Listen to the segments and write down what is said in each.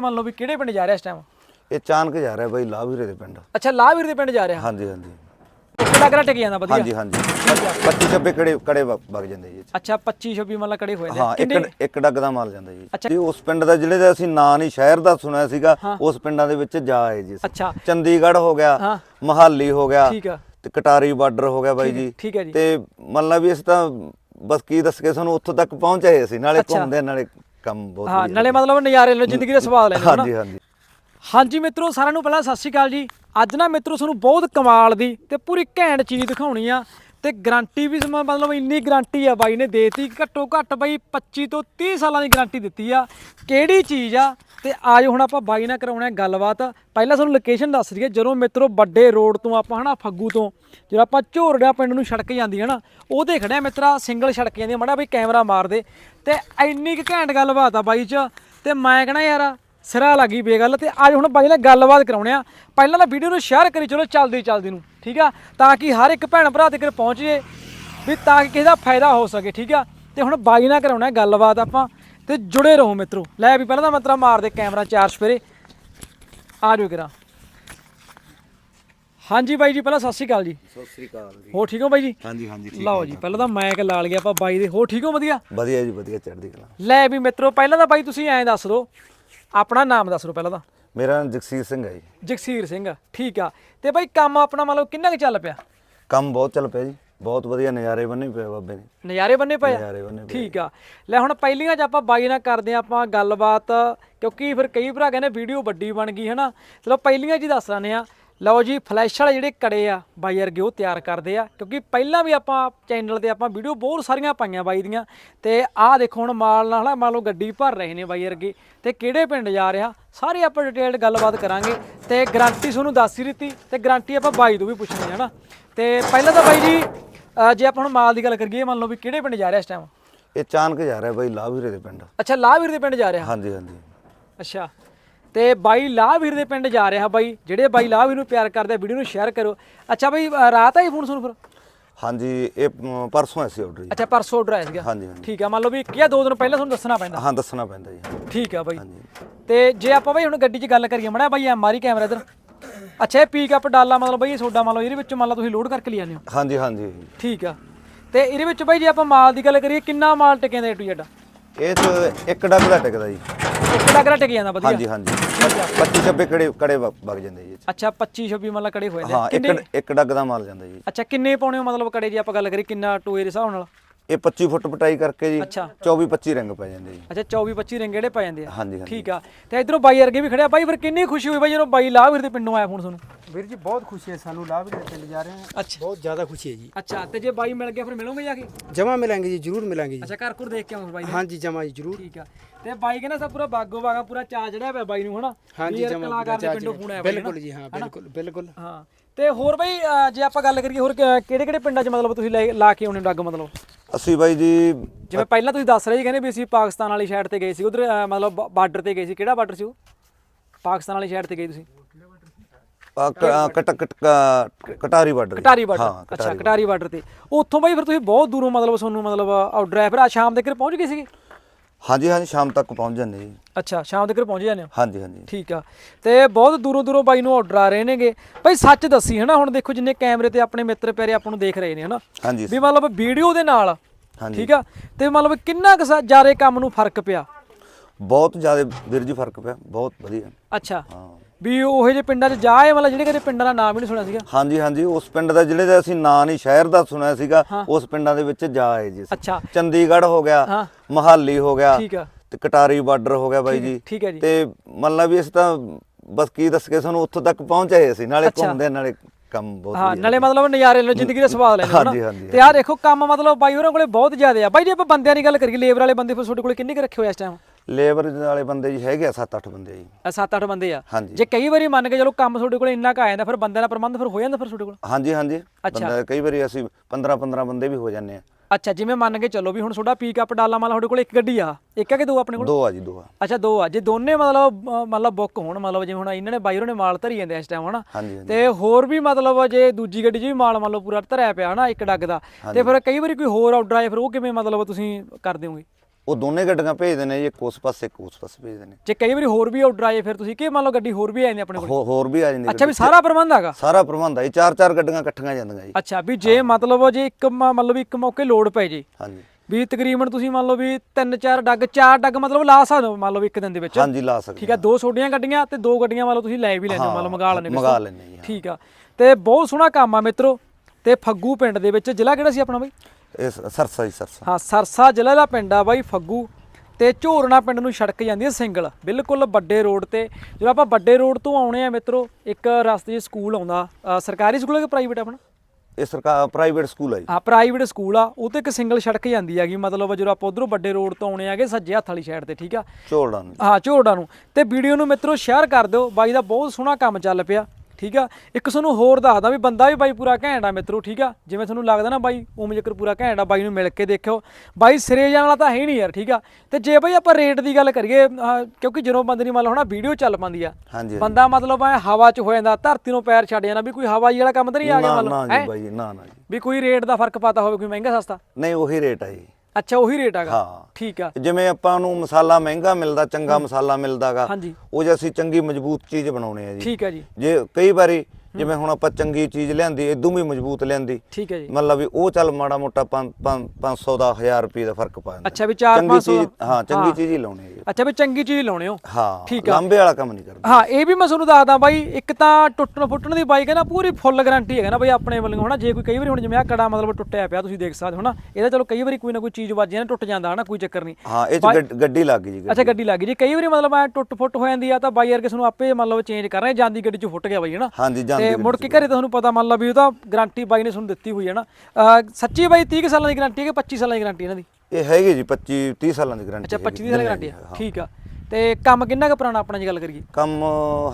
ਮੰਨ ਲਓ ਵੀ ਕਿਹੜੇ ਪਿੰਡ ਜਾ ਰਿਹਾ ਇਸ ਟਾਈਮ ਇਹ ਚਾਨਕ ਜਾ ਰਿਹਾ ਬਾਈ ਲਾਭੀਰੇ ਦੇ ਪਿੰਡ। ਅੱਛਾ ਲਾਹਵੀਰ ਦੇ ਪਿੰਡ ਜਾ ਰਿਹਾ? ਹਾਂਜੀ ਹਾਂਜੀ। ਇੱਕ ਡਗਰਾ ਟਿਕ ਜਾਂਦਾ ਵਧੀਆ। ਹਾਂਜੀ ਹਾਂਜੀ। 25 26 ਕੜੇ ਕੜੇ ਵਗ ਜਾਂਦੇ ਜੀ ਅੱਛਾ 25 26 ਮੰਨ ਲਾ ਕੜੇ ਹੋਏ ਨੇ। ਹਾਂ ਇੱਕ ਕਿੰਨੇ ਇੱਕ ਡੱਗ ਦਾ ਮਾਲ ਜਾਂਦਾ ਜੀ। ਜੀ ਉਸ ਪਿੰਡ ਦਾ ਜਿਹੜੇ ਦਾ ਅਸੀਂ ਨਾਂ ਨਹੀਂ ਸ਼ਹਿਰ ਦਾ ਸੁਣਿਆ ਸੀਗਾ ਉਸ ਪਿੰਡਾਂ ਦੇ ਵਿੱਚ ਜਾ ਆਏ ਜੀ। ਅੱਛਾ। ਚੰਡੀਗੜ੍ਹ ਹੋ ਗਿਆ। ਮਹਾਲੀ ਹੋ ਗਿਆ ਠੀਕ ਆ। ਤੇ ਕਟਾਰੀ ਬਾਰਡਰ ਹੋ ਗਿਆ ਬਾਈ ਜੀ। ਠੀਕ ਹੈ ਜੀ। ਤੇ ਮੰਨ ਲਾ ਵੀ ਅਸੀਂ ਤਾਂ ਬਸ ਕੀ ਦੱਸ ਕੇ ਸਾਨੂੰ ਉੱਥੋਂ ਤੱਕ ਪਹੁੰਚਾਏ ਅਸੀਂ ਨਾਲੇ। ਘੁੰਮਦੇ ਨਾਲੇ ਕੰਮ ਬਹੁਤ ਹਾਂ ਨਾਲੇ ਮਤਲਬ ਨਜ਼ਾਰੇ ਲਓ ਜ਼ਿੰਦਗੀ ਦੇ ਸਵਾਦ ਲੈਣੇ ਹਾਂਜੀ ਹਾਂਜੀ। ਹਾਂਜੀ ਮਿੱਤਰੋ ਸਾਰਿਆਂ ਨੂੰ ਪਹਿਲਾਂ ਸਤਿ ਸ਼੍ਰੀ ਅਕਾਲ ਜੀ। ਅੱਜ ਨਾ ਮਿੱਤਰੋ ਤੁਹਾਨੂੰ ਬਹੁਤ ਕਮਾਲ ਦੀ ਤੇ ਪੂਰੀ ਘੈਂਟ ਚੀਜ਼ ਦਿਖਾਉਣੀ ਆ। ਤੇ ਗਾਰੰਟੀ ਵੀ ਸਮਾਂ ਮਤਲਬ ਇੰਨੀ ਗਾਰੰਟੀ ਆ ਬਾਈ ਨੇ ਦੇਤੀ ਘੱਟੋ ਘੱਟ ਬਾਈ 25 ਤੋਂ 30 ਸਾਲਾਂ ਦੀ ਗਾਰੰਟੀ ਦਿੱਤੀ ਆ। ਕਿਹੜੀ ਚੀਜ਼ ਆ? ਤੇ ਆਜੋ ਹੁਣ ਆਪਾਂ ਬਾਈ ਨਾਲ ਕਰਾਉਣਾ ਹੈ ਗੱਲਬਾਤ। ਪਹਿਲਾਂ ਤੁਹਾਨੂੰ ਲੋਕੇਸ਼ਨ ਦੱਸ ਦਈਏ, ਜਦੋਂ ਮਿੱਤਰੋ ਵੱਡੇ ਰੋਡ ਤੋਂ ਆਪਾਂ ਹਨਾ ਫੱਗੂ ਤੋਂ, ਜਦੋਂ ਆਪਾਂ ਝੋਰੜਿਆ ਪਿੰਡ ਨੂੰ ਸੜਕ ਜਾਂਦੀ ਹੈ ਨਾ, ਉਹਦੇ ਖੜਿਆ ਮਿੱਤਰਾ ਸਿੰਗਲ ਸੜਕ ਜਾਂਦੀ ਆ, ਮੜਾ ਬਈ ਕੈਮਰਾ ਮਾਰ ਦੇ। ਤੇ ਇੰਨੀ ਕੁ ਘੈਂਟ ਗੱਲਬਾਤ ਆ ਬਾਈ ਚ। ਤੇ ਮੈਂ ਕਹਣਾ ਯਾਰ ਸਿਰਾ ਲੱਗੀ ਬੇਗੱਲ ਤੇ ਅੱਜ ਹੁਣ ਬਾਈ ਨਾਲ ਗੱਲਬਾਤ ਕਰਾਉਣੇ ਆ। ਪਹਿਲਾਂ ਤਾਂ ਵੀਡੀਓ ਨੂੰ ਸ਼ੇਅਰ ਕਰੀ ਚਲੋ ਚੱਲਦੀ ਚੱਲਦੀ ਨੂੰ ਠੀਕ ਆ? ਤਾਂ ਕਿ ਹਰ ਇੱਕ ਭੈਣ ਭਰਾ ਤੱਕ ਪਹੁੰਚ ਜੇ ਵੀ ਤਾਂ ਕਿ ਕਿਸੇ ਦਾ ਫਾਇਦਾ ਹੋ ਸਕੇ ਠੀਕ ਆ? ਤੇ ਹੁਣ ਬਾਈ ਨਾਲ ਕਰਾਉਣਾ ਗੱਲਬਾਤ ਆਪਾਂ ਤੇ ਜੁੜੇ ਰਹੋ ਮਿੱਤਰੋ। ਲੈ ਵੀ ਪਹਿਲਾਂ ਤਾਂ ਮਤਰਾ ਮਾਰ ਦੇ ਕੈਮਰਾ ਚਾਰ ਸਪੇਰੇ ਆ ਜਾਓ ਕਿਰਾ। ਹਾਂਜੀ ਬਾਈ ਜੀ ਪਹਿਲਾਂ ਸਤਿ ਸ਼੍ਰੀ ਅਕਾਲ ਜੀ। ਸਤਿ ਸ੍ਰੀ ਅਕਾਲ ਜੀ। ਹੋ ਠੀਕ ਹੋ ਬਾਈ ਜੀ? ਹਾਂਜੀ ਹਾਂਜੀ ਲਓ ਜੀ ਪਹਿਲਾਂ ਤਾਂ ਮੈਕ ਲਾ ਲਿਆ ਆਪਾਂ ਬਾਈ ਦੇ। ਹੋ ਠੀਕ ਹੋ ਵਧੀਆ? ਵਧੀਆ ਜੀ ਵਧੀਆ ਚੜ੍ਹਦੀ ਕਲਾ। ਲੈ ਵੀ ਮਿੱਤਰੋ ਪਹਿਲਾਂ ਤਾਂ ਬਾਈ ਤੁਸੀਂ ਐਂ ਦੱਸ ਦਿਓ ਆਪਣਾ ਨਾਮ ਦੱਸ ਦਿਓ ਪਹਿਲਾਂ ਤਾਂ। ਮੇਰਾ ਨਾਮ ਜਗਸੀਰ ਸਿੰਘ ਹੈ ਜੀ। ਜਗਸੀਰ ਸਿੰਘ ਠੀਕ ਆ। ਤੇ ਬਾਈ ਕੰਮ ਆਪਣਾ ਮੰਨ ਲਓ ਕਿੰਨਾ ਕੁ ਚੱਲ ਪਿਆ? ਕੰਮ ਬਹੁਤ ਚੱਲ ਪਿਆ ਜੀ। ਬਹੁਤ ਵਧੀਆ ਨਜ਼ਾਰੇ ਬੰਨੇ ਪਏ ਬਾਬੇ ਨੇ। ਨਜ਼ਾਰੇ ਬੰਨੇ ਪਏ ਨਜ਼ਾਰੇ ਬੰਨੇ ਪਏ ਠੀਕ ਆ। ਲੈ ਹੁਣ ਪਹਿਲੀਆਂ ਚ ਆਪਾਂ ਬਾਈ ਨਾਲ ਕਰਦੇ ਆ ਆਪਾਂ ਗੱਲਬਾਤ ਕਿਉਂਕਿ ਫਿਰ ਕਈ ਭਰਾ ਕਹਿੰਦੇ ਵੀਡੀਓ ਵੱਡੀ ਬਣ ਗਈ ਹਨਾ? ਚਲੋ ਪਹਿਲੀਆਂ ਜੀ ਦੱਸ ਲੈਂਦੇ ਆ ਲਓ ਜੀ ਫਲੈਸ਼ ਵਾਲੇ ਜਿਹੜੇ ਕੜੇ ਆ ਬਾਈ ਵਰਗੇ ਉਹ ਤਿਆਰ ਕਰਦੇ ਆ ਕਿਉਂਕਿ ਪਹਿਲਾਂ ਵੀ ਆਪਾਂ ਚੈਨਲ ਤੇ ਆਪਾਂ ਵੀਡੀਓ ਬਹੁਤ ਸਾਰੀਆਂ ਪਾਈਆਂ ਬਾਈ ਦੀਆਂ ਤੇ ਆਹ ਦੇਖੋ ਹੁਣ ਮਾਲ ਨਾਲ ਮੰਨ ਲਓ ਗੱਡੀ ਭਰ ਰਹੇ ਨੇ ਬਾਈ ਵਰਗੇ ਤੇ ਕਿਹੜੇ ਪਿੰਡ ਜਾ ਰਿਹਾ ਸਾਰੇ ਆਪਾਂ ਡਿਟੇਲਡ ਗੱਲਬਾਤ ਕਰਾਂਗੇ ਤੇ ਗਾਰੰਟੀ ਤੁਹਾਨੂੰ ਦੱਸ ਹੀ ਦਿੱਤੀ ਤੇ ਗਾਰੰਟੀ ਆਪਾਂ ਬਾਈ ਤੋਂ ਵੀ ਪੁੱਛਣੀ ਹੈ ਨਾ ਤੇ ਪਹਿਲਾਂ ਤਾਂ ਬਾਈ ਜੀ ਜੇ ਆਪਾਂ ਹੁਣ ਮਾਲ ਦੀ ਗੱਲ ਕਰੀਏ ਮੰਨ ਲਓ ਵੀ ਕਿਹੜੇ ਪਿੰਡ ਜਾ ਰਿਹਾ ਇਸ ਟਾਈਮ ਇਹ ਚਾਨਕ ਜਾ ਰਿਹਾ ਬਾਈ ਲਾਭੀਰੇ ਦੇ ਪਿੰਡ। ਅੱਛਾ ਲਾਹਵੀਰ ਦੇ ਪਿੰਡ ਜਾ ਰਿਹਾ? ਹਾਂਜੀ ਹਾਂਜੀ। ਅੱਛਾ। ਤੇ ਬਾਈ ਲਾਹਵੀਰ ਦੇ ਪਿੰਡ ਜਾ ਰਿਹਾ ਬਾਈ ਜਿਹੜੇ ਬਾਈ ਲਾਹਵੀਰ ਨੂੰ ਪਿਆਰ ਕਰਦੇ ਆ ਵੀਡੀਓ ਨੂੰ ਸ਼ੇਅਰ ਕਰੋ ਅੱਛਾ ਬਾਈ ਰਾਤ ਆਈ ਫੋਨ ਸੁਣ ਫਿਰ? ਹਾਂਜੀ ਇਹ ਪਰਸੋਂ ਐਸੀ ਆਰਡਰ ਜੀ। ਅੱਛਾ ਪਰਸੋਂ ਆਰਡਰ ਆਇਆ ਸੀਗਾ। ਹਾਂਜੀ ਹਾਂਜੀ। ਠੀਕ ਆ ਮੰਨ ਲਓ ਵੀ ਕੀ ਆ ਦੋ ਦਿਨ ਪਹਿਲਾਂ ਤੁਹਾਨੂੰ ਦੱਸਣਾ ਪੈਂਦਾ। ਹਾਂ ਦੱਸਣਾ ਪੈਂਦਾ ਜੀ ਠੀਕ ਆ ਬਾਈ। ਹਾਂਜੀ। ਤੇ ਜੇ ਆਪਾਂ ਬਾਈ ਹੁਣ ਗੱਡੀ 'ਚ ਗੱਲ ਕਰੀਏ ਮੜਾ ਬਾਈ ਐਮ ਆਰੀ ਕੈਮਰਾ ਇਧਰ। ਅੱਛਾ ਇਹ ਪੀਕ ਅਪ ਡਾਲਾ ਮਤਲਬ ਬਾਈ ਇਹ ਤੁਹਾਡਾ ਮੰਨ ਲਓ ਇਹਦੇ ਵਿੱਚੋਂ ਮੰਨ ਲਓ ਤੁਸੀਂ ਲੋਡ ਕਰਕੇ ਲਿਆਉਂਦੇ ਹੋ। ਹਾਂਜੀ ਹਾਂਜੀ। ਠੀਕ ਆ। ਤੇ ਇਹਦੇ ਵਿੱਚ ਬਾਈ ਜੇ ਆਪਾਂ ਮਾਲ ਦੀ ਗੱਲ ਕਰੀਏ ਕਿੰਨਾ ਮਾਲ ਟਿਕਿਆ ਦਾ ਏ ਟੂ ਜ਼ੈਡ ਇਹ ਚ ਇੱਕ ਡੱਗ ਦਾ ਟਿਕਦਾ ਜੀ। ਇੱਕ ਡਗਰਾ ਟਿਕ ਜਾਂਦਾ ਵਧੀਆ। ਹਾਂਜੀ ਹਾਂਜੀ। 25 26 ਕੜੇ ਕੜੇ ਵਗ ਜਾਂਦੇ ਜੀ। ਅੱਛਾ 25 26 ਮਤਲਬ ਕੜੇ ਹੋਏ ਨੇ। ਹਾਂ ਇੱਕ ਇੱਕ ਡੱਗ ਦਾ ਮਾਲ ਜਾਂਦਾ ਜੀ। ਅੱਛਾ ਕਿੰਨੇ ਪਾਉਣੇ ਹੋ ਮਤਲਬ ਕੜੇ ਜੇ ਆਪਾਂ ਗੱਲ ਕਰੀਏ ਕਿੰਨਾ ਟੋਏ ਦੇ ਹਿਸਾਬ ਨਾਲ? ਇਹ 25 ਫੁੱਟ ਪਟਾਈ ਕਰਕੇ ਜੀ ਅੱਛਾ। 24 25 ਰੰਗ ਪੈ ਜਾਂਦੇ ਜੀ। ਅੱਛਾ 24 25 ਰਿੰਗ ਜਿਹੜੇ ਪੈ ਜਾਂਦੇ ਆ। ਹਾਂਜੀ ਹਾਂਜੀ। ਠੀਕ ਆ। ਤੇ ਇਧਰੋਂ ਬਾਈ ਵਰਗੇ ਵੀ ਖੜਿਆ ਬਾਈ ਫਿਰ ਕਿੰਨੀ ਖੁਸ਼ੀ ਹੋਈ ਬਾਈ ਜਦੋਂ ਬਾਈ ਲਾਹਵੀਰ ਦੇ ਪਿੰਡੋਂ ਆਇਆ ਫੋਨ ਤੁਹਾਨੂੰ ਵੀਰ ਜੀ ਬਹੁਤ ਖੁਸ਼ੀ ਹੈ ਸਾਨੂੰ ਲਾਭ ਦੇ ਪਿੰਡ ਜਾ ਰਹੇ ਹਾਂ। ਅੱਛਾ। ਬਹੁਤ ਜ਼ਿਆਦਾ ਖੁਸ਼ੀ ਹੈ ਜੀ। ਅੱਛਾ ਤੇ ਜੇ ਬਾਈ ਮਿਲ ਗਿਆ ਫਿਰ ਮਿਲੋਗੇ ਜਾ ਕੇ? ਜਮਾ ਮਿਲਾਂਗੇ ਜੀ ਜ਼ਰੂਰ ਮਿਲਾਂਗੇ ਜੀ। ਅੱਛਾ ਘਰ ਘਰ ਦੇਖ ਕੇ ਆਉਂਗਾ ਬਾਈ ਦੇ। ਹਾਂਜੀ ਜਮਾ ਜੀ ਜ਼ਰੂਰ। ਠੀਕ ਆ। ਤੇ ਬਾਈ ਕਹਿੰਦਾ ਸਭ ਪੂਰਾ ਬਾਗੋ ਬਾਗਾ ਪੂਰਾ ਚਾ ਚੜਿਆ ਪਿਆ ਬਾਈ ਨੂੰ ਹਨਾ? ਹਾਂਜੀ ਜਮਾ ਕਲਾਕਾਰ ਦੇ ਪਿੰਡੋਂ ਫੋਨ ਆਇਆ ਬਾਈ ਬਿਲਕੁਲ ਜੀ ਹਾਂ ਬਿਲਕੁਲ ਬਿਲਕੁਲ। ਹਾਂ ਤੇ ਹੋਰ ਬਾਈ ਜੇ ਆਪਾਂ ਗੱਲ ਕਰੀਏ ਹੋਰ ਕਿਹੜੇ ਕਿਹੜੇ ਪਿੰਡਾਂ 'ਚ ਮਤਲਬ ਤੁਸੀਂ ਲੈ- ਲਾ ਕੇ ਆਉਣੇ ਡੱਗ ਮਤਲਬ? ਅਸੀਂ ਬਾਈ ਜੀ ਜਿਵੇਂ ਪਹਿਲਾਂ ਤੁਸੀਂ ਦੱਸ ਰਹੇ ਸੀ ਕਹਿੰਦੇ ਵੀ ਅਸੀਂ ਪਾਕਿਸਤਾਨ ਵਾਲੀ ਸਾਈਡ ਤੇ ਗਏ ਸੀ ਉਧਰ ਮਤਲਬ ਬਾਰਡਰ ਤੇ ਗਏ ਸੀ। ਕਿਹੜਾ ਬਾਰਡਰ ਸੀ ਉਹ? ਪਾਕਿਸਤਾਨ ਵਾਲੀ ਸਾਈਡ ਤੇ ਗਏ ਤੁਸੀਂ? Katari border Katari border. ਹਾਂ ਅੱਛਾ ਕਟਾਰੀ ਬਾਰਡਰ ਤੇ। ਉੱਥੋਂ ਬਾਈ ਫਿਰ ਤੁਸੀਂ ਬਹੁਤ ਦੂਰੋਂ ਮਤਲਬ ਤੁਹਾਨੂੰ ਮਤਲਬ ਆਰਡਰ ਆਇਆ ਫਿਰ ਆ ਸ਼ਾਮ ਦੇ ਘਰ ਪਹੁੰਚ ਗਏ ਸੀਗੇ? ਹਾਂਜੀ ਹਾਂਜੀ ਸ਼ਾਮ ਤੱਕ ਪਹੁੰਚ ਜਾਂਦੇ ਜੀ। ਅੱਛਾ ਸ਼ਾਮ ਘਰ ਪਹੁੰਚ ਜਾਂਦੇ ਹੋ? ਹਾਂਜੀ ਹਾਂਜੀ। ਠੀਕ ਆ। ਤੇ ਬਹੁਤ ਦੂਰੋਂ ਦੂਰੋਂ ਬਾਈ ਨੂੰ ਆਰਡਰ ਆ ਰਹੇ ਨੇਗੇ। ਬਾਈ ਸੱਚ ਦੱਸੀ ਹਨਾ? ਹੁਣ ਦੇਖੋ ਜਿੰਨੇ ਕੈਮਰੇ ਤੇ ਆਪਣੇ ਮਿੱਤਰ ਪਿਆਰੇ ਆਪਾਂ ਨੂੰ ਦੇਖ ਰਹੇ ਨੇ ਹਨਾ? ਹਾਂਜੀ। ਵੀ ਮਤਲਬ ਵੀਡੀਓ ਦੇ ਨਾਲ ਹਾਂਜੀ। ਠੀਕ ਆ? ਤੇ ਮਤਲਬ ਕਿੰਨਾ ਕੁ ਜ਼ਿਆਦਾ ਕੰਮ ਨੂੰ ਫ਼ਰਕ ਪਿਆ? ਬਹੁਤ ਜ਼ਿਆਦਾ ਵੀਰ ਜੀ ਫ਼ਰਕ ਪਿਆ ਬਹੁਤ ਵਧੀਆ। ਅੱਛਾ। ਹਾਂ। ਵੀ ਉਹੇ ਜਿਹੇ ਪਿੰਡਾਂ 'ਚ ਜਾਏ ਵਾਲਾ ਜਿਹੜੇ ਕਦੇ ਪਿੰਡਾਂ ਦਾ ਨਾਮ ਹੀ ਨਹੀਂ ਸੁਣਿਆ ਸੀਗਾ? ਹਾਂਜੀ ਹਾਂਜੀ ਉਸ ਪਿੰਡ ਦਾ ਜਿਹੜੇ ਦਾ ਅਸੀਂ ਨਾਂ ਨਹੀਂ ਸ਼ਹਿਰ ਦਾ ਸੁਣਿਆ ਸੀਗਾ ਉਸ ਪਿੰਡਾਂ ਦੇ ਵਿੱਚ ਜਾ ਆਏ ਜੀ ਅਸੀਂ। ਅੱਛਾ। ਚੰਡੀਗੜ੍ਹ ਹੋ ਗਿਆ। ਮਹਾਲੀ ਹੋ ਗਿਆ ਠੀਕ ਆ। ਤੇ ਕਟਾਰੀ ਬਾਰਡਰ ਹੋ ਗਿਆ ਬਾਈ ਜੀ। ਠੀਕ ਹੈ ਜੀ। ਤੇ ਮੰਨ ਲਾ ਵੀ ਅਸੀਂ ਤਾਂ ਬਸ ਕੀ ਦੱਸ ਕੇ ਸਾਨੂੰ ਉੱਥੋਂ ਤੱਕ ਪਹੁੰਚਾਏ ਅਸੀਂ ਨਾਲੇ ਅੱਛਾ। ਘੁੰਮਦੇ ਨਾਲੇ ਕੰਮ ਬਹੁਤ ਹਾਂ ਵਧੀਆ। ਨਾਲੇ ਮਤਲਬ ਨਜ਼ਾਰੇ ਲਓ ਜ਼ਿੰਦਗੀ ਦੇ ਸਵਾਦ ਲੈਣੇ ਹਾਂਜੀ, ਹਾਂਜੀ, ਤੇ ਆਹ ਦੇਖੋ ਕੰਮ ਮਤਲਬ ਬਾਈ ਹੋਰਾਂ ਕੋਲੇ ਬਹੁਤ ਜ਼ਿਆਦਾ ਆ। ਬਾਈ ਜੇ ਆਪਾਂ ਬੰਦਿਆਂ ਦੀ ਗੱਲ ਕਰੀਏ ਲੇਬਰ ਵਾਲੇ ਬੰਦੇ ਫਿਰ ਤੁਹਾਡੇ ਕੋਲੇ ਕਿੰਨੇ ਕੁ ਰੱਖੇ ਹੋਏ ਆ ਇਸ ਟਾਈਮ ਲੇਬਰ ਵਾਲੇ ਬੰਦੇ ਜੀ ਹੈਗੇ ਆ 7-8 ਬੰਦੇ ਜੀ। ਸੱਤ ਅੱਠ ਬੰਦੇ ਆ? ਹਾਂਜੀ। ਜੇ ਕਈ ਵਾਰੀ ਮੰਨ ਕੇ ਚਲੋ ਕੰਮ ਤੁਹਾਡੇ ਕੋਲੇ ਇੰਨਾ ਕੁ ਆ ਜਾਂਦਾ ਫਿਰ ਬੰਦਿਆਂ ਦਾ ਪ੍ਰਬੰਧ ਫਿਰ ਹੋ ਜਾਂਦਾ ਫਿਰ ਤੁਹਾਡੇ ਕੋਲ? ਹਾਂਜੀ ਹਾਂਜੀ। ਬੰਦਾ ਕਈ ਵਾਰੀ ਅਸੀਂ 15-15 ਬੰਦੇ ਵੀ ਹੋ ਜਾਂਦੇ ਆ। ਅੱਛਾ ਜਿਵੇਂ ਮੰਨ ਕੇ ਚੱਲੋ ਵੀ ਹੁਣ ਤੁਹਾਡਾ ਪੀਕ ਅਪ ਡਾਲਾ ਮਾਲਾ ਤੁਹਾਡੇ ਕੋਲ ਇੱਕ ਗੱਡੀ ਆ ਇੱਕ ਆ ਕਿ ਦੋ ਆਪਣੇ ਕੋਲ? ਦੋ ਆ ਜੀ ਦੋ ਆ। ਅੱਛਾ ਦੋ ਆ। ਜੇ ਦੋਨੇ ਮਤਲਬ ਮਤਲਬ ਬੁੱਕ ਹੋਣ ਮਤਲਬ ਜਿਵੇਂ ਹੁਣ ਇਹਨਾਂ ਨੇ ਬਾਈ ਹੋਰਾਂ ਨੇ ਮਾਲ ਧਰੀ ਜਾਂਦੇ ਆ ਇਸ ਟਾਈਮ ਹਨਾ? ਹਾਂਜੀ ਹਾਂਜੀ। ਤੇ ਹੋਰ ਵੀ ਮਤਲਬ ਜੇ ਦੂਜੀ ਗੱਡੀ 'ਚ ਵੀ ਮਾਲ ਮੰਨ ਲਓ ਪੂਰਾ ਧਰਿਆ ਪਿਆ ਹਨਾ ਇੱਕ ਡੱਗ ਦਾ ਤੇ ਫਿਰ ਕਈ ਵਾਰੀ ਕੋਈ ਹੋਰ ਆਰਡਰ ਆਏ ਫਿਰ ਉਹ ਕਿਵੇਂ ਮਤਲਬ ਤੁਸੀਂ ਕਰ ਦਿਓਗੇ ਉਹ ਦੋਨੇ ਗੱਡੀਆਂ ਭੇਜਦੇ ਨੇ ਜੀ ਇੱਕ ਉਸ ਪਾਸੇ ਇੱਕ ਉਸ ਪਾਸੇ ਭੇਜਦੇ ਨੇ। ਜੇ ਕਈ ਵਾਰੀ ਹੋਰ ਵੀ ਆਰਡਰ ਆਏ ਫਿਰ ਤੁਸੀਂ ਕਿ ਮੰਨ ਲਓ ਗੱਡੀ ਹੋਰ ਵੀ ਆ ਜਾਂਦੀ ਆਪਣੇ ਕੋਲ? ਹੋ- ਹੋਰ ਵੀ ਆ ਜਾਂਦੀ ਅੱਛਾ ਵੀ। ਸਾਰਾ ਪ੍ਰਬੰਧ ਹੈਗਾ? ਸਾਰਾ ਪ੍ਰਬੰਧ ਹੈ ਜੀ ਚਾਰ ਚਾਰ ਗੱਡੀਆਂ ਇਕੱਠੀਆਂ ਜਾਂਦੀਆਂ ਜੀ। ਅੱਛਾ ਵੀ ਜੇ ਮਤਲਬ ਜੇ ਇੱਕ ਮ- ਵੀ ਇੱਕ ਮੌਕੇ ਲੋਡ ਪੈ ਜੇ। ਹਾਂਜੀ। ਵੀ ਤਕਰੀਬਨ ਤੁਸੀਂ ਮੰਨ ਲਓ ਵੀ ਤਿੰਨ ਚਾਰ ਡੱਗ ਚਾਰ ਡੱਗ ਮਤਲਬ ਲਾ ਸਕਦੇ ਹੋ ਮੰਨ ਲਓ ਵੀ ਇੱਕ ਦਿਨ ਦੇ ਵਿੱਚ। ਹਾਂਜੀ ਲਾ ਸਕਦੇ ਠੀਕ ਆ ਦੋ ਛੋਟੀਆਂ ਗੱਡੀਆਂ ਤੇ ਦੋ ਗੱਡੀਆਂ ਲਓ ਤੁਸੀਂ ਲੈ ਵੀ ਲੈਂਦੇ ਹੋ ਮੰਨ ਲਓ ਮੰਗਾ ਲੈਂਦੇ ਹੋ। ਮੰਗਾ ਲੈਂਦੇ ਜੀ ਹਾਂ। ਠੀਕ ਆ। ਤੇ ਬਹੁਤ ਸੋਹਣਾ ਕੰਮ ਆ ਮਿੱਤਰੋ ਤੇ ਫੱਗੂ ਪਿੰਡ ਦੇ ਵਿੱਚ ਜ਼ਿਲ੍ਹਾ ਕਿਹੜਾ ਸੀ ਆਪਣਾ ਬਈ? ਇਹ ਸਰਸਾ ਜੀ ਸਰਸਾ। ਹਾਂ ਸਰਸਾ ਜ਼ਿਲ੍ਹਾ ਦਾ ਪਿੰਡ ਆ ਬਾਈ ਫੱਗੂ ਤੇ ਝੋਰਨਾ ਪਿੰਡ ਨੂੰ ਸੜਕ ਜਾਂਦੀ ਹੈ ਸਿੰਗਲ। ਬਿਲਕੁਲ ਵੱਡੇ ਰੋਡ ਤੇ। ਜਦੋਂ ਆਪਾਂ ਵੱਡੇ ਰੋਡ ਤੋਂ ਆਉਣੇ ਆ ਮਿੱਤਰੋ ਇੱਕ ਰਸਤੇ 'ਚ ਸਕੂਲ ਆਉਂਦਾ। ਸਰਕਾਰੀ ਸਕੂਲ ਹੈ ਕਿ ਪ੍ਰਾਈਵੇਟ ਆਪਣਾ? ਇਹ ਸਰਕਾਰ ਪ੍ਰਾਈਵੇਟ ਸਕੂਲ ਹੈ ਜੀ। ਹਾਂ ਪ੍ਰਾਈਵੇਟ ਸਕੂਲ ਆ। ਉਹ ਤੇ ਇੱਕ ਸਿੰਗਲ ਸੜਕ ਜਾਂਦੀ ਹੈਗੀ। ਮਤਲਬ ਜਦੋਂ ਆਪਾਂ ਉਧਰੋਂ ਵੱਡੇ ਰੋਡ ਤੋਂ ਆਉਣੇ ਆਗੇ ਸੱਜੇ ਹੱਥ ਵਾਲੀ ਸਾਈਡ ਤੇ ਠੀਕ ਆ? ਝੋਲੜਾ ਨੂੰ। ਹਾਂ ਝੋੜਾ ਨੂੰ। ਤੇ ਵੀਡੀਓ ਨੂੰ ਮਿੱਤਰੋ ਸ਼ੇਅਰ ਕਰ ਦਿਓ। ਬਾਈ ਦਾ ਬਹੁਤ ਸੋਹਣਾ ਕੰਮ ਚੱਲ ਪਿਆ। ਠੀਕ ਆ? ਇੱਕ ਤੁਹਾਨੂੰ ਹੋਰ ਦੱਸਦਾ ਵੀ ਬੰਦਾ ਵੀ ਬਾਈ ਪੂਰਾ ਘੈਂਟ ਆ ਮਿੱਤਰੋ ਠੀਕ ਆ? ਜਿਵੇਂ ਤੁਹਾਨੂੰ ਲੱਗਦਾ ਨਾ ਬਾਈ ਉਵੇਂ ਜੇਕਰ ਪੂਰਾ ਘੈਂਟ ਆ ਬਾਈ ਨੂੰ ਮਿਲ ਕੇ ਦੇਖਿਓ। ਬਾਈ ਸਿਰੇ ਜਾਣ ਵਾਲਾ ਤਾਂ ਹੈ ਨਹੀਂ ਯਾਰ ਠੀਕ ਆ? ਤੇ ਜੇ ਬਾਈ ਆਪਾਂ ਰੇਟ ਦੀ ਗੱਲ ਕਰੀਏ ਕਿਉਂਕਿ ਜਦੋਂ ਬੰਦੇ ਦੀ ਮੰਨ ਲਓ ਹਨਾ ਵੀਡੀਓ ਚੱਲ ਪੈਂਦੀ ਆ ਬੰਦਾ ਮਤਲਬ ਐ ਹਵਾ 'ਚ ਹੋ ਜਾਂਦਾ ਧਰਤੀ ਨੂੰ ਪੈਰ ਛੱਡ ਜਾਂਦਾ ਵੀ ਕੋਈ ਹਵਾਈ ਵਾਲਾ ਕੰਮ ਤਾਂ ਨਹੀਂ ਆ ਗਿਆ ਨਾ ਲਓ ਨਾ ਹੈਂ? ਜੀ ਬਾਈ ਨਾ ਨਾ ਜੀ। ਵੀ ਕੋਈ ਰੇਟ ਦਾ ਫ਼ਰਕ ਪਤਾ ਹੋਵੇ ਕੋਈ ਮਹਿੰਗਾ ਸਸਤਾ। ਨਹੀਂ ਉਹੀ ਰੇਟ ਹੈ ਜੀ। ਅੱਛਾ ਉਹੀ ਰੇਟ ਹੈਗਾ। ਹਾਂ। ਠੀਕ ਆ। ਜਿਵੇਂ ਆਪਾਂ ਨੂੰ ਮਸਾਲਾ ਮਹਿੰਗਾ ਮਿਲਦਾ ਚੰਗਾ ਮਸਾਲਾ ਮਿਲਦਾਗਾ ਹਾਂਜੀ। ਉਹ ਜੇ ਅਸੀਂ ਚੰਗੀ ਮਜ਼ਬੂਤ ਚੀਜ਼ ਬਣਾਉਣੇ ਆ ਜੀ। ਠੀਕ ਆ ਜੀ। ਜੇ ਕਈ ਵਾਰੀ ਜਿਵੇਂ ਹੁਣ ਆਪਾਂ ਚੰਗੀ ਚੀਜ਼ ਲਿਆਂਦੀ ਇਦੋਂ ਵੀ ਮਜ਼ਬੂਤ ਲਿਆਂਦੀ ਠੀਕ ਹੈ ਜੀ। ਮਤਲਬ ਵੀ ਉਹ ਚੱਲ ਮਾੜਾ ਮੋਟਾ 500 ਦਾ 1000 ਰੁਪਏ ਦਾ ਫ਼ਰਕ ਪਾ ਜਾਂਦਾ ਅੱਛਾ ਵੀ 4 ਚੰਗੀ 500 ਚੀਜ਼ ਹਾਂ ਚੰਗੀ ਚੀਜ਼ ਹੀ ਲਾਉਣੀ ਹੈ ਅੱਛਾ ਵੀ ਚੰਗੀ ਚੀਜ਼ ਲਾਉਣੇ ਹੋ। ਹਾਂ ਠੀਕ ਆ। ਲਾਂਬੇ ਵਾਲਾ ਕੰਮ ਨਹੀਂ ਕਰਦਾ। ਹਾਂ ਇਹ ਵੀ ਮੈਂ ਤੁਹਾਨੂੰ ਦੱਸਦਾ ਬਾਈ ਇੱਕ ਤਾਂ ਟੁੱਟਣ ਫੁੱਟਣ ਦੀ ਬਾਈਕ ਹੈ ਨਾ ਪੂਰੀ ਫੁੱਲ ਗਾਰੰਟੀ ਹੈਗਾ ਨਾ ਬਾਈ ਆਪਣੇ ਵੱਲੋਂ ਹਨਾ? ਜੇ ਕੋਈ ਕਈ ਵਾਰੀ ਹੁਣ ਜਿਵੇਂ ਆ ਕੜਾ ਮਤਲਬ ਟੁੱਟਿਆ ਪਿਆ ਤੁਸੀਂ ਦੇਖ ਸਕਦੇ ਹੋ ਨਾ ਇਹਦਾ ਚਲੋ ਕਈ ਵਾਰੀ ਕੋਈ ਨਾ ਕੋਈ ਚੀਜ਼ ਵੱਜ ਨਾ ਟੁੱਟ ਜਾਂਦਾ ਹਨਾ? ਕੋਈ ਚੱਕਰ ਨਹੀਂ। ਹਾਂ ਇਹ ਗੱਡ- ਲੱਗ ਗਈ ਜੀ। ਅੱਛਾ ਗੱਡੀ ਲੱਗ ਗਈ। ਜੇ ਕਈ ਵਾਰੀ ਮਤਲਬ ਐ ਟੁੱਟ ਫੁੱਟ ਹੋ ਜਾਂਦੀ ਆ ਤਾਂ ਬਾਈ ਵਰਗੇ ਸਾਨੂੰ ਆਪੇ ਮਤਲਬ ਚੇਂਜ ਕਰ ਰਹੇ ਜਾਂਦੀ ਗੱਡੀ ਚ ਫੁੱਟ ਗਿਆ ਬਾਈ ਹਨਾ? ਹਾਂਜੀ ਜਾਂਦੀ ਤੇ ਮੁੜ ਕੇ ਘਰੇ ਤੁਹਾਨੂੰ ਪਤਾ ਮੰਨ ਲਾ ਵੀ ਉਹਦਾ ਗਾਰੰਟੀ ਬਾਈ ਨੇ ਤੁਹਾਨੂੰ ਦਿੱਤੀ ਹੋਈ ਹੈ ਨਾ। ਅਹ ਸੱਚੀ ਬਾਈ 30 ਕੁ ਸਾਲਾਂ ਦੀ ਗਾਰੰਟੀ ਹੈ ਕਿ 25 ਸਾਲਾਂ ਦੀ ਗਾਰੰਟੀ ਇਹਨਾਂ ਦੀ? ਇਹ ਹੈਗੀ ਜੀ 25 30 ਸਾਲਾਂ ਦੀ ਗਾਰੰਟੀ ਅੱਛਾ 25 ਦੀ ਸਾਲਾਂ ਦੀ ਗਾਰੰਟੀ ਹੈ। ਠੀਕ ਆ। ਤੇ ਕੰਮ ਕਿੰਨਾ ਕੁ ਪੁਰਾਣਾ ਆਪਣਾ ਜੇ ਗੱਲ ਕਰੀਏ? ਕੰਮ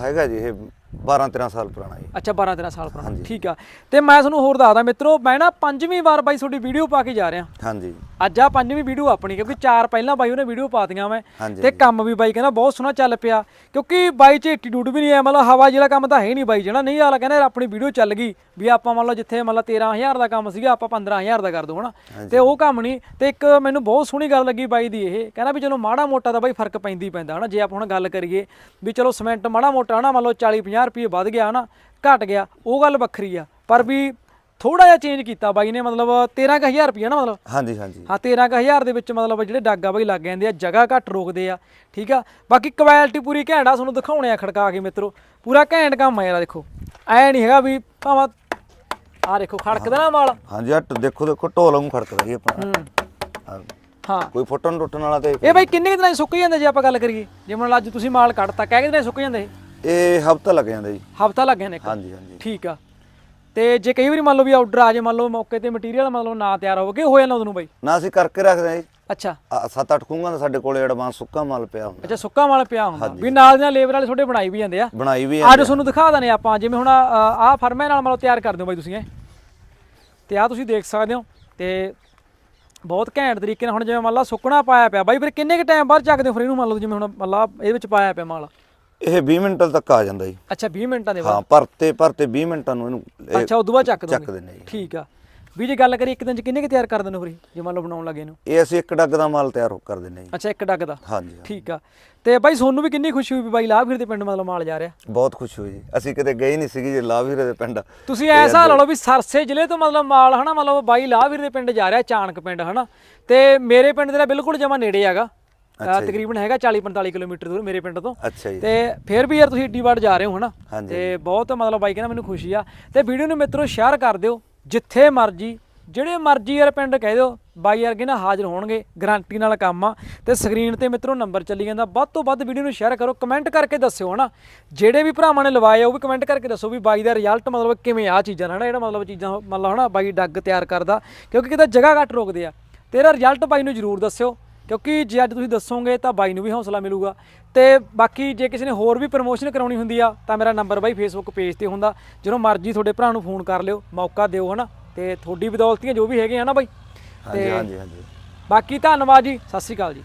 ਹੈਗਾ ਜੀ ਇਹ 12 13 ਸਾਲ ਪੁਰਾਣਾ ਜੀ। ਅੱਛਾ 12 13 ਸਾਲ ਪੁਰਾਣਾ। ਠੀਕ ਆ। ਤੇ ਮੈਂ ਤੁਹਾਨੂੰ ਹੋਰ ਦੱਸਦਾ ਮਿੱਤਰੋ ਮੈਂ ਨਾ ਪੰਜਵੀਂ ਵਾਰ ਬਾਈ ਤੁਹਾਡੀ ਵੀਡੀਓ ਪਾ ਕੇ ਜਾ ਰਿਹਾ। ਹਾਂਜੀ। ਅੱਜ ਆ ਪੰਜਵੀਂ ਵੀਡੀਓ ਆਪਣੀ ਕਿਉਂਕਿ ਚਾਰ ਪਹਿਲਾਂ ਬਾਈ ਉਹਨੇ ਵੀਡੀਓ ਪਾਤੀਆਂ ਮੈਂ ਤੇ ਕੰਮ ਵੀ ਬਾਈ ਕਹਿੰਦਾ ਬਹੁਤ ਸੋਹਣਾ ਚੱਲ ਪਿਆ। ਕਿਉਂਕਿ ਬਾਈ ਚ ਐਟੀਟਿਊਡ ਵੀ ਨਹੀਂ ਹੈ ਮਤਲਬ ਹਵਾ ਜਿਹੜਾ ਕੰਮ ਤਾਂ ਹੈ ਨਹੀਂ ਬਾਈ ਜਿਹੜਾ ਨਹੀਂ ਆਲਾ ਕਹਿੰਦਾ ਆਪਣੀ ਵੀਡੀਓ ਚੱਲ ਗਈ। ਵੀ ਆਪਾਂ ਮੰਨ ਲਓ ਜਿੱਥੇ ਮੰਨ ਲਓ 13000 ਦਾ ਕੰਮ ਸੀਗਾ ਆਪਾਂ 15000 ਦਾ ਕਰ ਦੋ ਹਨਾ। ਤੇ ਉਹ ਕੰਮ ਨਹੀਂ ਤੇ ਇੱਕ ਮੈਨੂੰ ਬਹੁਤ ਸੋਹਣੀ ਗੱਲ ਲੱਗੀ ਬਾਈ ਦੀ ਇਹ। ਕਹਿੰਦਾ ਵੀ ਚਲੋ ਮਾੜਾ ਮੋਟਾ ਤਾਂ ਬਾਈ ਫ਼ਰਕ ਪੈਂਦੀ ਪੈਂਦਾ ਹਨਾ। ਜੇ ਆਪਾਂ ਹੁਣ ਗੱਲ ਕਰੀਏ ਵੀ ਚਲੋ ਸਿਮੈਂਟ ਮਾੜਾ ਮੋਟਾ ਹਨਾ ਮੰਨ ਲਓ 40 50 ਰੁਪਏ ਵੱਧ ਗਿਆ ਹਨਾ ਘਟ ਗਿਆ ਉਹ ਗੱਲ ਵੱਖਰੀ ਆ। ਪਰ ਵੀ ਥੋੜਾ ਜਿਹਾ ਚੇਂਜ ਕੀਤਾ ਬਾਈ ਨੇ ਮਤਲਬ 13000 ਰੁਪਏ ਨਾ ਮਤਲਬ? ਹਾਂਜੀ ਹਾਂਜੀ। ਹਾਂ 13000 ਦੇ ਵਿੱਚ ਮਤਲਬ ਜਿਹੜੇ ਡੱਗ ਬਈ ਲੱਗ ਜਾਂਦੇ ਆ ਜਗ੍ਹਾ ਘੱਟ ਰੋਕਦੇ ਆ ਠੀਕ ਆ। ਬਾਕੀ ਕੁਆਲਿਟੀ ਪੂਰੀ ਘੈਂਟ ਆ ਤੁਹਾਨੂੰ ਦਿਖਾਉਣੇ ਆ ਖੜਕਾ ਕੇ ਮਿੱਤਰੋ। ਪੂਰਾ ਘੈਂਟ ਕੰਮ ਆ ਯਾਰ ਦੇਖੋ। ਐ ਨਹੀਂ ਹੈਗਾ ਵੀ ਭਾਵੇਂ ਆ ਦੇਖੋ ਖੜਕਦਾ ਨਾ ਮਾਲ। ਹਾਂਜੀ ਆ ਦੇਖੋ ਦੇਖੋ ਢੋਲ ਨੂੰ ਖੜਕਦਾ ਜੀ ਆਪਣਾ। ਹੂੰ। ਕੋਈ ਫੁੱਟਣ ਟੁੱਟਣ ਵਾਲਾ ਤੇ ਇਹ ਬਾਈ ਕਿੰਨੇ ਦਿਨਾਂ ਸੁੱਕ ਜਾਂਦਾ ਜੇ ਆਪਾਂ ਗੱਲ ਕਰੀਏ? ਜਿਵੇਂ ਅੱਜ ਤੁਸੀਂ ਮਾਲ ਕੱਢਤਾ ਕਹਿ ਕੇ ਦਿਨਾਂ ਸੁੱਕ ਜਾਂਦੇ ਇਹ ਹਫਤਾ ਲੱਗ ਜਾਂਦਾ ਜੀ। ਹਫਤਾ ਲੱਗ ਜਾਂਦਾ ਇੱਕ? ਹਾਂਜੀ ਹਾਂਜੀ। ਠੀਕ ਆ। ਤੇ ਜੇ ਕਈ ਵਾਰੀ ਮੰਨ ਲਓ ਵੀ ਆਰਡਰ ਆ ਜੇ ਮੰਨ ਲਓ ਮੌਕੇ ਤੇ ਮਟੀਰੀਅਲ ਮੰਨ ਲਓ ਨਾ ਤਿਆਰ ਹੋਵੇ ਕਿ ਹੋ ਜਾਂਦਾ ਉਹਨੂੰ ਬਾਈ? ਨਾ ਅਸੀਂ ਕਰਕੇ ਰੱਖਦੇ ਹਾਂ ਜੀ। ਅੱਛਾ। ਆ- ਸੱਤ ਅੱਠ ਖੂੰਗਾਂ ਦਾ ਸਾਡੇ ਕੋਲੇ ਐਡਵਾਂਸ ਸੁੱਕਾ ਮਾਲ ਪਿਆ ਹੁੰਦਾ। ਅੱਛਾ ਸੁੱਕਾ ਮਾਲ ਪਿਆ ਹੁੰਦਾ। ਵੀ ਨਾਲ ਦੀਆਂ ਲੇਬਰ ਵਾਲੇ ਤੁਹਾਡੇ ਬਣਾਈ ਵੀ ਜਾਂਦੇ ਆ। ਬਣਾਈ ਵੀ ਅੱਜ ਤੁਹਾਨੂੰ ਦਿਖਾ ਦਨੇ ਆਪਾਂ ਜਿਵੇਂ ਹੁਣ ਆਹ ਫਰਮੇ ਨਾਲ ਮਤਲਬ ਤਿਆਰ ਕਰ ਦਿਓ ਬਾਈ ਤੁਸੀਂ ਇਹ। ਤੇ ਆਹ ਤੁਸੀਂ ਦੇਖ ਸਕਦੇ ਹੋ। ਤੇ ਬਹੁਤ ਘੈਂਟ ਤਰੀਕੇ ਨਾਲ ਹੁਣ ਜਿਵੇਂ ਮੰਨ ਲਾ ਸੁੱਕਣਾ ਪਾਇਆ ਪਿਆ। ਬਾਈ ਫਿਰ ਕਿੰਨੇ ਕ ਟਾਈਮ ਬਾਅਦ ਚੱਕਦੇ ਹੋ ਫਿਰ ਇਹਨੂੰ ਮੰਨ ਲਓ ਜਿਵੇਂ ਹੁਣ ਮੰਨ ਲਾ ਇਹਦੇ ਵਿੱਚ ਪਾਇਆ ਪਿਆ ਮਾਲ? ਇਹ 20 ਮਿੰਟ ਤੱਕ ਆ ਜਾਂਦਾ ਜੀ। ਅੱਛਾ 20 ਮਿੰਟਾਂ ਦੇ ਬਾਅਦ? ਹਾਂ ਭਰਤੇ ਭਰਤੇ 20 ਮਿੰਟਾਂ ਨੂੰ ਇਹਨੂੰ ਇਹ ਅੱਛਾ ਉਦੋਂ ਬਾਅਦ ਚੱਕ ਦਿੰਦੇ ਜੀ। ਠੀਕ ਆ। ਵੀ ਜੇ ਗੱਲ ਕਰੀ ਇੱਕ ਦਿਨ ਚ ਕਿੰਨੇ ਕ ਤਿਆਰ ਕਰ ਦਿੰਦੇ ਹੋ ਫਿਰ ਜੇ ਮੰਨ ਲਓ ਬਣਾਉਣ ਲੱਗੇ ਇਹਨੂੰ? ਇਹ ਅਸੀਂ ਇੱਕ ਡੱਗ ਦਾ ਮਾਲ ਤਿਆਰ ਕਰ ਦਿੰਦੇ ਜੀ। ਅੱਛਾ ਇੱਕ ਡੱਗ ਦਾ? ਹਾਂਜੀ ਹਾਂ। ਠੀਕ ਆ। ਤੇ ਬਾਈ ਤੁਹਾਨੂੰ ਵੀ ਕਿੰਨੀ ਖੁਸ਼ੀ ਹੋਈ ਵੀ ਬਾਈ ਲਾਭ ਦੇ ਪਿੰਡ ਮਤਲਬ ਮਾਲ ਜਾ ਰਿਹਾ? ਬਹੁਤ ਖੁਸ਼ ਹੋਈ ਜੀ। ਅਸੀਂ ਕਿਤੇ ਗਏ ਨਹੀਂ ਸੀਗੇ ਜੀ ਲਾਵੀਰੇ ਦੇ ਪਿੰਡ। ਤੁਸੀਂ ਐਸਾ ਲਾ ਲਓ ਵੀ ਸਰਸੇ ਜ਼ਿਲ੍ਹੇ ਤੋਂ ਮਤਲਬ ਮਾਲ ਹਨਾ ਮਤਲਬ ਬਾਈ ਲਾਹਵੀਰ ਦੇ ਪਿੰਡ ਜਾ ਰਿਹਾ ਚਾਣਕ ਪਿੰਡ ਹਨਾ। ਤੇ ਮੇਰੇ ਪਿੰਡ ਦੇ ਨਾਲ ਬਿਲਕੁਲ ਜਮਾ ਨੇੜੇ ਹੈਗਾ। ਤਕਰੀਬਨ ਹੈਗਾ 40 45 ਕਿਲੋਮੀਟਰ ਦੂਰ ਮੇਰੇ ਪਿੰਡ ਤੋਂ। ਅੱਛਾ ਜੀ। ਤੇ ਫਿਰ ਵੀ ਯਾਰ ਤੁਸੀਂ ਏਡੀ ਵਾਰ ਜਾ ਰਹੇ ਹੋ ਹਨਾ। ਤੇ ਬਹੁਤ ਮਤਲਬ ਬਾਈ ਕਹਿੰਦਾ ਮੈਨੂੰ ਖੁਸ਼ੀ ਆ। ਤੇ ਵੀਡੀਓ ਨੂੰ ਮਿੱਤਰੋ ਸ਼ੇਅਰ ਕਰ ਦਿਓ ਜਿੱਥੇ ਮਰਜ਼ੀ ਜਿਹੜੇ ਮਰਜ਼ੀ ਯਾਰ ਪਿੰਡ ਕਹਿ ਦਿਓ ਬਾਈ ਵਰਗੇ ਨਾ ਹਾਜ਼ਰ ਹੋਣਗੇ ਗਾਰੰਟੀ ਨਾਲ ਕੰਮ ਆ। ਤੇ ਸਕਰੀਨ ਤੇ ਮਿੱਤਰੋ ਨੰਬਰ ਚੱਲੀ ਜਾਂਦਾ ਵੱਧ ਤੋਂ ਵੱਧ ਵੀਡੀਓ ਨੂੰ ਸ਼ੇਅਰ ਕਰੋ ਕਮੈਂਟ ਕਰਕੇ ਦੱਸਿਓ ਹਨਾ। ਜਿਹੜੇ ਵੀ ਭਰਾਵਾਂ ਨੇ ਲਵਾਏ ਉਹ ਵੀ ਕਮੈਂਟ ਕਰਕੇ ਦੱਸੋ ਵੀ ਬਾਈ ਦਾ ਰਿਜ਼ਲਟ ਮਤਲਬ ਕਿਵੇਂ ਆ ਚੀਜ਼ਾਂ ਹਨਾ ਜਿਹੜਾ ਮਤਲਬ ਚੀਜ਼ਾਂ ਮਤਲਬ ਹਨਾ ਬਾਈ ਡੱਗ ਤਿਆਰ ਕਰਦਾ। ਕਿਉਂਕਿ ਕਿਤੇ ਜਗ੍ਹਾ ਘੱਟ ਰੋਕਦੇ ਆ। ਤੇਰਾ ਰਿਜ਼ਲਟ ਬਾਈ ਨੂੰ ਜਰੂਰ ਦੱਸਿਓ। ਕਿਉਂਕਿ ਜੇ ਅੱਜ ਤੁਸੀਂ ਦੱਸੋਗੇ ਤਾਂ ਬਾਈ ਨੂੰ ਵੀ ਹੌਸਲਾ ਮਿਲੂਗਾ। ਤੇ ਬਾਕੀ ਜੇ ਕਿਸੇ ਨੇ ਹੋਰ ਵੀ ਪ੍ਰਮੋਸ਼ਨ ਕਰਾਉਣੀ ਹੁੰਦੀ ਆ ਤਾਂ ਮੇਰਾ ਨੰਬਰ ਬਾਈ ਫੇਸਬੁੱਕ ਪੇਜ ਤੇ ਹੁੰਦਾ। ਜਦੋਂ ਮਰਜ਼ੀ ਤੁਹਾਡੇ ਭਰਾ ਨੂੰ ਫੋਨ ਕਰ ਲਿਓ ਮੌਕਾ ਦਿਓ ਹਨਾ? ਤੇ ਤੁਹਾਡੀ ਬਦੌਲਤੀਆਂ ਜੋ ਵੀ ਹੈਗੇ ਆ ਨਾ ਬਾਈ? ਹਾਂਜੀ ਹਾਂਜੀ ਹਾਂਜੀ। ਬਾਕੀ ਧੰਨਵਾਦ ਜੀ ਸਤਿ ਸ਼੍ਰੀ ਅਕਾਲ ਜੀ।